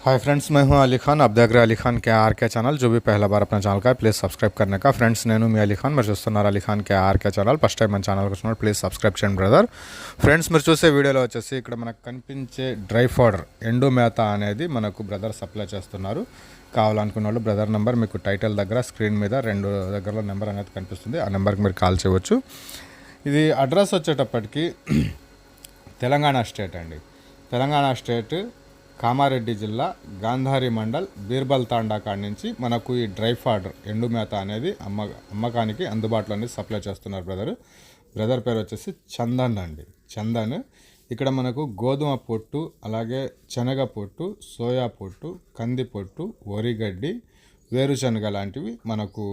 Hi friends मैं हूं अली खान आप देख रहे हैं अली खान के आर के ఛానల్ जो भी पहला बार अपना ఛానల్ का है ప్లీజ్ సబ్స్క్రైబ్ करने का ఫ్రెండ్స్ నేను మీ అలీ ఖాన్ మీరు చూస్తున్నారు Ali Khan K R K channel first time మన ఛానల్కి వచ్చినప్పుడు ప్లీజ్ సబ్స్క్రైబ్ చేయండి బ్రదర్ ఫ్రెండ్స్ మీరు చూసే వీడియోలో వచ్చేసి ఇక్కడ మనకు కనిపించే డ్రై ఫౌడర్ ఎండు మేత అనేది మనకు బ్రదర్ సప్లై చేస్తున్నారు కావాలనుకున్న వాళ్ళు బ్రదర్ నెంబర్ మీకు టైటిల్ దగ్గర స్క్రీన్ మీద రెండు దగ్గరలో నెంబర్ అనేది కనిపిస్తుంది ఆ నెంబర్కి మీరు కాల్ చేయవచ్చు ఇది అడ్రస్ వచ్చేటప్పటికి తెలంగాణ స్టేట్ అండి తెలంగాణ స్టేట్ కామారెడ్డి జిల్లా గాంధారి మండల్ బీర్బల్ తాండా కాడ నుంచి మనకు ఈ డ్రై ఫాడర్ ఎండు మేత అనేది అమ్మ అమ్మకానికి అందుబాటులోనే సప్లై చేస్తున్నారు బ్రదర్. బ్రదర్ పేరు వచ్చేసి చందన్ అండి. చందన్. ఇక్కడ మనకు గోధుమ పొట్టు అలాగే శనగ పొట్టు సోయా పొట్టు కంది పొట్టు వరిగడ్డి వేరుశనగ లాంటివి మనకు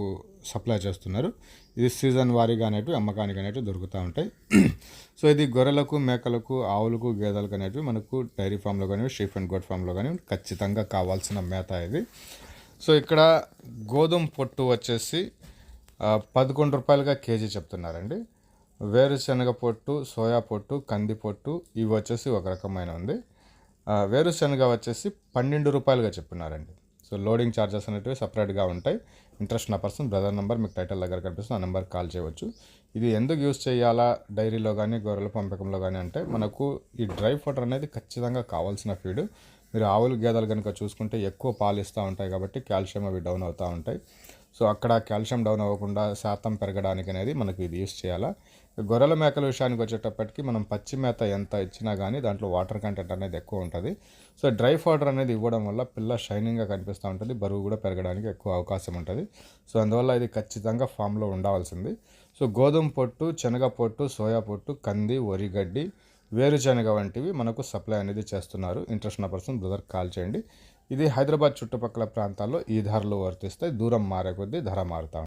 సప్లై చేస్తున్నారు. ఇది సీజన్ వారీగా అనేటివి అమ్మకానికి అనేటివి దొరుకుతూ ఉంటాయి. సో ఇది గొర్రెలకు మేకలకు ఆవులకు గేదెలకు అనేటివి మనకు డైరీ ఫామ్లో కానీ షీఫ్ అండ్ గోట్ ఫామ్లో కానీ ఖచ్చితంగా కావాల్సిన మేత ఇది. సో ఇక్కడ గోధుమ పొట్టు వచ్చేసి పదకొండు రూపాయలుగా కేజీ చెప్తున్నారండి. వేరుశనగ పొట్టు సోయా పొట్టు కంది పొట్టు ఇవి వచ్చేసి ఒక రకమైన ఉంది. వేరుశనగ వచ్చేసి పన్నెండు రూపాయలుగా చెప్తున్నారండి. సో లోడింగ్ ఛార్జెస్ అనేటివి సపరేట్గా ఉంటాయి. ఇంట్రెస్ట్ ఉన్న పర్సన్ బ్రదర్ నెంబర్ మీకు టైటిల్ దగ్గర కనిపిస్తుంది ఆ నెంబర్కి కాల్ చేయవచ్చు. ఇది ఎందుకు యూస్ చేయాలా? డైరీలో కానీ గొర్రెల పంపకంలో కానీ అంటే మనకు ఈ డ్రై ఫుటర్ అనేది ఖచ్చితంగా కావాల్సిన ఫీడ్. మీరు ఆవులు గేదెలు కనుక చూసుకుంటే ఎక్కువ పాలు ఇస్తూ ఉంటాయి కాబట్టి కాల్షియం అవి డౌన్ అవుతూ ఉంటాయి. సో అక్కడ కాల్షియం డౌన్ అవ్వకుండా శాతం పెరగడానికి అనేది మనకు ఇది యూస్ చేయాలా? గొర్రెల మేకల విషయానికి వచ్చేటప్పటికి మనం పచ్చి మేత ఎంత ఇచ్చినా కానీ దాంట్లో వాటర్ కంటెంట్ అనేది ఎక్కువ ఉంటుంది. సో డ్రై ఫౌడర్ అనేది ఇవ్వడం వల్ల పిల్ల షైనింగ్గా కనిపిస్తూ ఉంటుంది బరువు కూడా పెరగడానికి ఎక్కువ అవకాశం ఉంటుంది. సో అందువల్ల ఇది ఖచ్చితంగా ఫామ్లో ఉండవలసింది సో గోధుమ పొట్టు శనగ పొట్టు సోయా పొట్టు కంది వరిగడ్డి వేరుశనగ వంటివి మనకు సప్లై అనేది చేస్తున్నారు. ఇంట్రెస్ట్ ఉన్న పర్సన్ బ్రదర్ కాల్ చేయండి. ఇది హైదరాబాద్ చుట్టుపక్కల ప్రాంతాల్లో ఈ ధరలు వర్తిస్తాయి దూరం మారే కొద్దీ ధర మారుతా